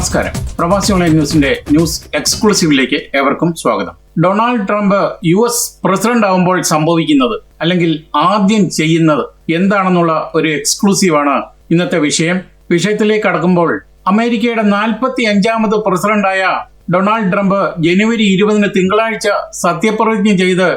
നമസ്കാരം. പ്രവാസി ഓൺലൈൻ ന്യൂസിന്റെ ന്യൂസ് എക്സ്ക്ലൂസീവിലേക്ക് ഏവർക്കും സ്വാഗതം. Donald Trump U S president ആവുമ്പോൾ സംഭവിക്കുന്നത് അല്ലെങ്കിൽ ആദ്യം ചെയ്യുന്നത് എന്താണെന്നുള്ള ഒരു എക്സ്ക്ലൂസീവാണ് ഇന്നത്തെ വിഷയം. വിഷയത്തിലേക്ക് കടക്കുമ്പോൾ അമേരിക്കയുടെ നാൽപ്പത്തി അഞ്ചാമത് പ്രസിഡന്റായ ഡൊണാൾഡ് ട്രംപ് ജനുവരി ഇരുപതിന് തിങ്കളാഴ്ച സത്യപ്രതിജ്ഞ ചെയ്ത്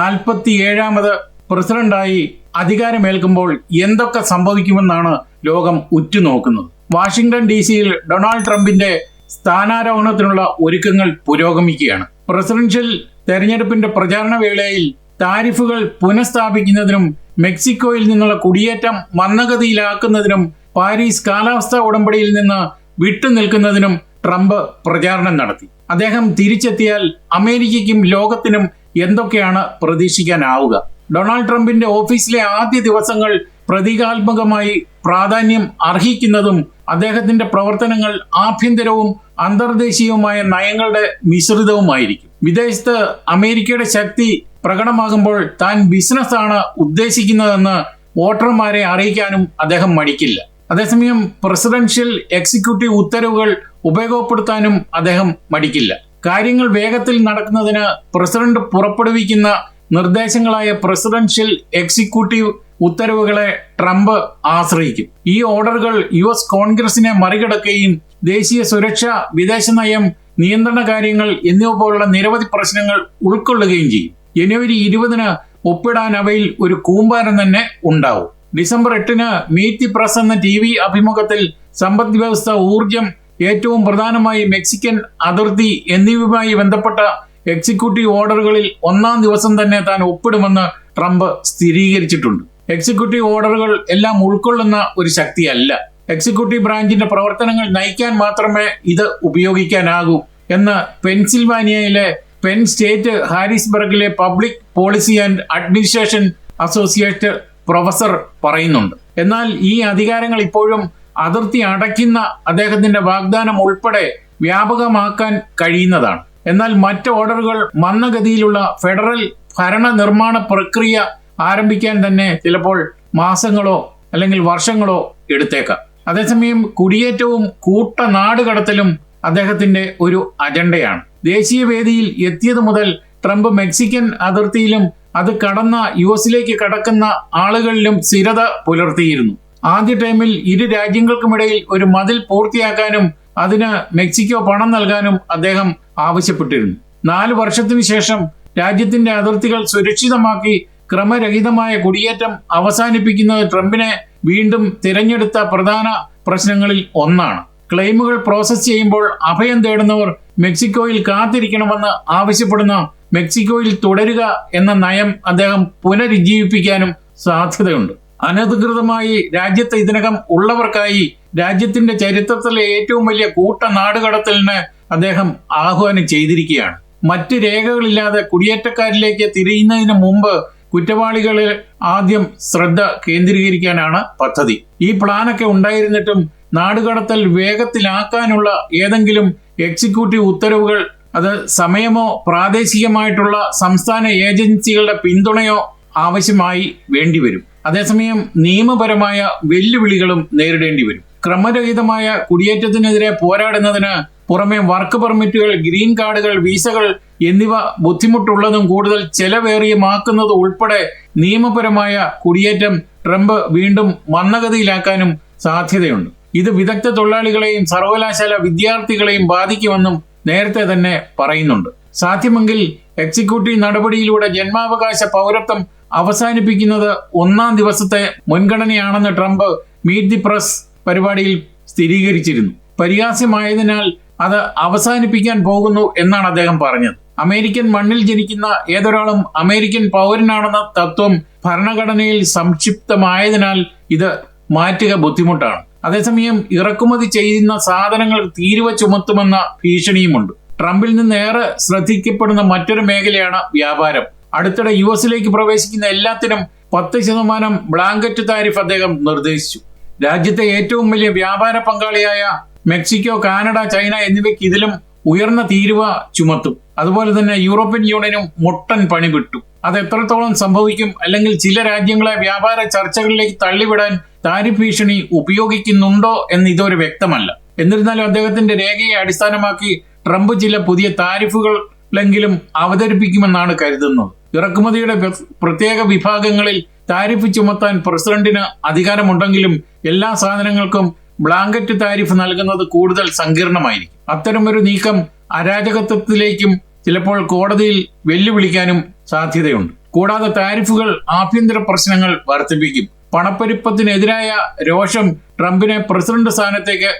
നാൽപ്പത്തി ഏഴാമത് പ്രസിഡന്റായി അധികാരമേൽക്കുമ്പോൾ എന്തൊക്കെ സംഭവിക്കുമെന്നാണ് ലോകം ഉറ്റുനോക്കുന്നത്. വാഷിംഗ്ടൺ ഡി സിയിൽ ഡൊണാൾഡ് ട്രംപിന്റെ സ്ഥാനാരോഹണത്തിനുള്ള ഒരുക്കങ്ങൾ പുരോഗമിക്കുകയാണ്. പ്രസിഡൻഷ്യൽ തെരഞ്ഞെടുപ്പിന്റെ പ്രചാരണ വേളയിൽ താരിഫുകൾ പുനഃസ്ഥാപിക്കുന്നതിനും മെക്സിക്കോയിൽ നിന്നുള്ള കുടിയേറ്റം മന്ദഗതിയിലാക്കുന്നതിനും പാരീസ് കാലാവസ്ഥാ ഉടമ്പടിയിൽ നിന്ന് വിട്ടുനിൽക്കുന്നതിനും ട്രംപ് പ്രചാരണം നടത്തി. അദ്ദേഹം തിരിച്ചെത്തിയാൽ അമേരിക്കയ്ക്കും ലോകത്തിനും എന്തൊക്കെയാണ് പ്രതീക്ഷിക്കാനാവുക? ഡൊണാൾഡ് ട്രംപിന്റെ ഓഫീസിലെ ആദ്യ ദിവസങ്ങൾ പ്രതീകാത്മകമായി പ്രാധാന്യം അർഹിക്കുന്നതും അദ്ദേഹത്തിന്റെ പ്രവർത്തനങ്ങൾ ആഭ്യന്തരവും അന്തർദേശീയവുമായ നയങ്ങളുടെ മിശ്രിതവുമായിരിക്കും. വിദേശത്ത് അമേരിക്കയുടെ ശക്തി പ്രകടമാകുമ്പോൾ താൻ ബിസിനസ്സാണ് ഉദ്ദേശിക്കുന്നതെന്ന് വോട്ടർമാരെ അറിയിക്കാനും അദ്ദേഹം മടിക്കില്ല. അതേസമയം പ്രസിഡൻഷ്യൽ എക്സിക്യൂട്ടീവ് ഉത്തരവുകൾ ഉപയോഗപ്പെടുത്താനും അദ്ദേഹം മടിക്കില്ല. കാര്യങ്ങൾ വേഗത്തിൽ നടക്കുന്നതിന് പ്രസിഡന്റ് പുറപ്പെടുവിക്കുന്ന നിർദ്ദേശങ്ങളായ പ്രസിഡൻഷ്യൽ എക്സിക്യൂട്ടീവ് ഉത്തരവുകളെ ട്രംപ് ആശ്രയിക്കും. ഈ ഓർഡറുകൾ യു എസ് കോൺഗ്രസിനെ മറികടക്കുകയും ദേശീയ സുരക്ഷ വിദേശ നയം നിയന്ത്രണ കാര്യങ്ങൾ എന്നിവ പോലുള്ള നിരവധി പ്രശ്നങ്ങൾ ഉൾക്കൊള്ളുകയും ചെയ്യും. ജനുവരി ഇരുപതിന് ഒപ്പിടാൻ അവയിൽ ഒരു കൂമ്പാരം തന്നെ ഉണ്ടാവും. ഡിസംബർ എട്ടിന് മീറ്റ് പ്രസ് എന്ന ടി വി അഭിമുഖത്തിൽ സമ്പദ് വ്യവസ്ഥ ഊർജം ഏറ്റവും പ്രധാനമായി മെക്സിക്കൻ അതിർത്തി എന്നിവയുമായി ബന്ധപ്പെട്ട എക്സിക്യൂട്ടീവ് ഓർഡറുകളിൽ ഒന്നാം ദിവസം തന്നെ താൻ ഒപ്പിടുമെന്ന് ട്രംപ് സ്ഥിരീകരിച്ചിട്ടുണ്ട്. എക്സിക്യൂട്ടീവ് ഓർഡറുകൾ എല്ലാം ഉൾക്കൊള്ളുന്ന ഒരു ശക്തിയല്ല. എക്സിക്യൂട്ടീവ് ബ്രാഞ്ചിന്റെ പ്രവർത്തനങ്ങൾ നയിക്കാൻ മാത്രമേ ഇത് ഉപയോഗിക്കാനാകൂ എന്ന് പെൻസിൽവാനിയയിലെ Penn State ഹാരിസ്ബർഗിലെ public policy and administration associate professor പറയുന്നുണ്ട്. എന്നാൽ ഈ അധികാരങ്ങൾ ഇപ്പോഴും അതിർത്തി അടയ്ക്കുന്ന അദ്ദേഹത്തിന്റെ വാഗ്ദാനം ഉൾപ്പെടെ വ്യാപകമാക്കാൻ കഴിയുന്നതാണ്. എന്നാൽ മറ്റ് ഓർഡറുകൾ മന്ദഗതിയിലുള്ള ഫെഡറൽ ഭരണനിർമ്മാണ പ്രക്രിയ ആരംഭിക്കാൻ തന്നെ ചിലപ്പോൾ മാസങ്ങളോ അല്ലെങ്കിൽ വർഷങ്ങളോ എടുത്തേക്കാം. അതേസമയം കുടിയേറ്റവും കൂട്ട നാടുകടത്തലും അദ്ദേഹത്തിന്റെ ഒരു അജണ്ടയാണ്. ദേശീയ വേദിയിൽ എത്തിയത് മുതൽ ട്രംപ് മെക്സിക്കൻ അതിർത്തിയിലും അത് കടന്ന യു എസിലേക്ക് കടക്കുന്ന ആളുകളിലും സ്ഥിരത പുലർത്തിയിരുന്നു. ആദ്യ ടൈമിൽ ഇരു രാജ്യങ്ങൾക്കുമിടയിൽ ഒരു മതിൽ പൂർത്തിയാക്കാനും അതിന് മെക്സിക്കോ പണം നൽകാനും അദ്ദേഹം ആവശ്യപ്പെട്ടിരുന്നു. നാല് വർഷത്തിനു ശേഷം രാജ്യത്തിന്റെ അതിർത്തികൾ സുരക്ഷിതമാക്കി ക്രമരഹിതമായ കുടിയേറ്റം അവസാനിപ്പിക്കുന്നത് ട്രംപിനെ വീണ്ടും തിരഞ്ഞെടുത്ത പ്രധാന പ്രശ്നങ്ങളിൽ ഒന്നാണ്. ക്ലെയിമുകൾ പ്രോസസ് ചെയ്യുമ്പോൾ അഭയം തേടുന്നവർ മെക്സിക്കോയിൽ കാത്തിരിക്കണമെന്ന് ആവശ്യപ്പെടുന്ന മെക്സിക്കോയിൽ തുടരുക എന്ന നയം അദ്ദേഹം പുനരുജ്ജീവിപ്പിക്കാനും സാധ്യതയുണ്ട്. അനധികൃതമായി രാജ്യത്ത് ഇതിനകം ഉള്ളവർക്കായി രാജ്യത്തിന്റെ ചരിത്രത്തിലെ ഏറ്റവും വലിയ കൂട്ട നാടുകടത്തലിന് അദ്ദേഹം ആഹ്വാനം ചെയ്തിരിക്കുകയാണ്. മറ്റ് രേഖകളില്ലാതെ കുടിയേറ്റക്കാരിലേക്ക് തിരിയുന്നതിന് മുമ്പ് കുറ്റവാളികളിൽ ആദ്യം ശ്രദ്ധ കേന്ദ്രീകരിക്കാനാണ് പദ്ധതി. ഈ പ്ലാനൊക്കെ ഉണ്ടായിരുന്നിട്ടും നാടുകടത്തൽ വേഗത്തിലാക്കാനുള്ള ഏതെങ്കിലും എക്സിക്യൂട്ടീവ് ഉത്തരവുകൾ അത് സമയമോ പ്രാദേശികമായിട്ടുള്ള സംസ്ഥാന ഏജൻസികളുടെ പിന്തുണയോ ആവശ്യമായി വേണ്ടിവരും. അതേസമയം നിയമപരമായ വെല്ലുവിളികളും നേരിടേണ്ടി വരും. ക്രമരഹിതമായ കുടിയേറ്റത്തിനെതിരെ പോരാടുന്നതിന് പുറമെ വർക്ക് പെർമിറ്റുകൾ ഗ്രീൻ കാർഡുകൾ വീസകൾ എന്നിവ ബുദ്ധിമുട്ടുള്ളതും കൂടുതൽ ചെലവേറിയമാക്കുന്നത് ഉൾപ്പെടെ നിയമപരമായ കുടിയേറ്റം ട്രംപ് വീണ്ടും മന്ദഗതിയിലാക്കാനും സാധ്യതയുണ്ട്. ഇത് വിദഗ്ധ തൊഴിലാളികളെയും സർവകലാശാല വിദ്യാർത്ഥികളെയും ബാധിക്കുമെന്നും നേരത്തെ തന്നെ പറയുന്നുണ്ട്. സാധ്യമെങ്കിൽ എക്സിക്യൂട്ടീവ് നടപടിയിലൂടെ ജന്മാവകാശ പൗരത്വം അവസാനിപ്പിക്കുന്നത് ഒന്നാം ദിവസത്തെ മുൻഗണനയാണെന്ന് ട്രംപ് മീറ്റ് ദി പ്രസ് പരിപാടിയിൽ സ്ഥിരീകരിച്ചിരുന്നു. പരിഹാസ്യമായതിനാൽ അത് അവസാനിപ്പിക്കാൻ പോകുന്നു എന്നാണ് അദ്ദേഹം പറഞ്ഞത്. അമേരിക്കൻ മണ്ണിൽ ജനിക്കുന്ന ഏതൊരാളും അമേരിക്കൻ പൗരനാണെന്ന തത്വം ഭരണഘടനയിൽ സംക്ഷിപ്തമായതിനാൽ ഇത് മാറ്റുക ബുദ്ധിമുട്ടാണ്. അതേസമയം ഇറക്കുമതി ചെയ്യുന്ന സാധനങ്ങൾ തീരുവ ചുമത്തുമെന്ന ഭീഷണിയുമുണ്ട്. ട്രംപിൽ നിന്ന് ഏറെ ശ്രദ്ധിക്കപ്പെടുന്ന മറ്റൊരു മേഖലയാണ് വ്യാപാരം. അടുത്തിടെ യു എസിലേക്ക് പ്രവേശിക്കുന്ന എല്ലാത്തിനും പത്ത് ശതമാനം ബ്ലാങ്കറ്റ് താരിഫ് അദ്ദേഹം നിർദ്ദേശിച്ചു. രാജ്യത്തെ ഏറ്റവും വലിയ വ്യാപാര പങ്കാളിയായ മെക്സിക്കോ കാനഡ ചൈന എന്നിവയ്ക്ക് ഇതിലും ഉയർന്ന തീരുവ ചുമത്തും. അതുപോലെ തന്നെ യൂറോപ്യൻ യൂണിയനും മുട്ടൻ പണി വിട്ടു അത് എത്രത്തോളം സംഭവിക്കും അല്ലെങ്കിൽ ചില രാജ്യങ്ങളെ വ്യാപാര ചർച്ചകളിലേക്ക് തള്ളിവിടാൻ താരിഫ് ഭീഷണി ഉപയോഗിക്കുന്നുണ്ടോ എന്ന് ഇതുവരെ വ്യക്തമല്ല. എന്നിരുന്നാലും അദ്ദേഹത്തിന്റെ രേഖയെ അടിസ്ഥാനമാക്കി ട്രംപ് ചില പുതിയ താരിഫുകളെങ്കിലും അവതരിപ്പിക്കുമെന്നാണ് കരുതുന്നത്. ഇറക്കുമതിയുടെ പ്ര- പ്രത്യേക വിഭാഗങ്ങളിൽ താരിഫ് ചുമത്താൻ പ്രസിഡന്റിന് അധികാരമുണ്ടെങ്കിലും എല്ലാ സാധനങ്ങൾക്കും ബ്ലാങ്കറ്റ് താരിഫ് നൽകുന്നത് കൂടുതൽ സങ്കീർണമായിരിക്കും. അത്തരമൊരു നീക്കം അരാജകത്വത്തിലേക്കും ചിലപ്പോൾ കോടതിയിൽ വെല്ലുവിളിക്കാനും സാധ്യതയുണ്ട്. കൂടാതെ താരിഫുകൾ ആഭ്യന്തര പ്രശ്നങ്ങൾ വർദ്ധിപ്പിക്കും. പണപ്പെരുപ്പത്തിനെതിരായ രോഷം ട്രംപിനെ പ്രസിഡന്റ് സ്ഥാനത്തേക്ക്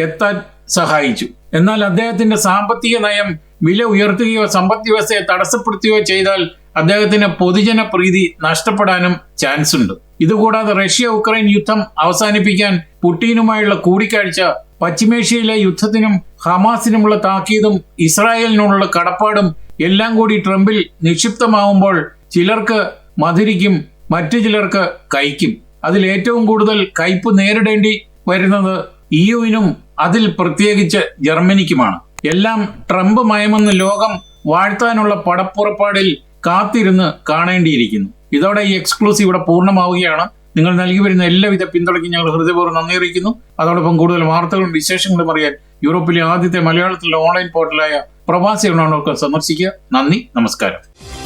എത്താൻ സഹായിച്ചു. എന്നാൽ അദ്ദേഹത്തിന്റെ സാമ്പത്തിക നയം വില ഉയർത്തുകയോ സമ്പദ് വ്യവസ്ഥയെ തടസ്സപ്പെടുത്തുകയോ ചെയ്താൽ അദ്ദേഹത്തിന് പൊതുജന പ്രീതി നഷ്ടപ്പെടാനും ചാൻസ് ഉണ്ട്. ഇതുകൂടാതെ റഷ്യ ഉക്രൈൻ യുദ്ധം അവസാനിപ്പിക്കാൻ പുട്ടീനുമായുള്ള കൂടിക്കാഴ്ച പശ്ചിമേഷ്യയിലെ യുദ്ധത്തിനും ഹമാസിനുമുള്ള താക്കീതും ഇസ്രായേലിനുള്ള കടപ്പാടും എല്ലാം കൂടി ട്രംപിൽ നിക്ഷിപ്തമാവുമ്പോൾ ചിലർക്ക് മധുരിക്കും മറ്റു ചിലർക്ക് കൈക്കും അതിൽ ഏറ്റവും കൂടുതൽ കയ്പ് നേരിടേണ്ടി വരുന്നത് ഇയുവിനും അതിൽ പ്രത്യേകിച്ച് ജർമ്മനിക്കുമാണ്. എല്ലാം ട്രംപ് മയമെന്ന് ലോകം വാഴ്ത്താനുള്ള പടപ്പുറപ്പാടിൽ കാത്തിരുന്ന് കാണേണ്ടിയിരിക്കുന്നു. ഇതോടെ ഈ എക്സ്ക്ലൂസീവ് ഇവിടെ പൂർണമാവുകയാണ്. നിങ്ങൾ നൽകി വരുന്ന എല്ലാവിധ പിന്തുണയ്ക്കും ഞങ്ങൾ ഹൃദയപൂർവം നന്ദി അറിയിക്കുന്നു. അതോടൊപ്പം കൂടുതൽ വാർത്തകളും വിശേഷങ്ങളും അറിയാൻ യൂറോപ്പിലെ ആദ്യത്തെ മലയാളത്തിലെ ഓൺലൈൻ പോർട്ടലായ പ്രവാസി ഉണ്ടാവുന്നവർക്ക് സന്ദർശിക്കുക. നന്ദി നമസ്കാരം.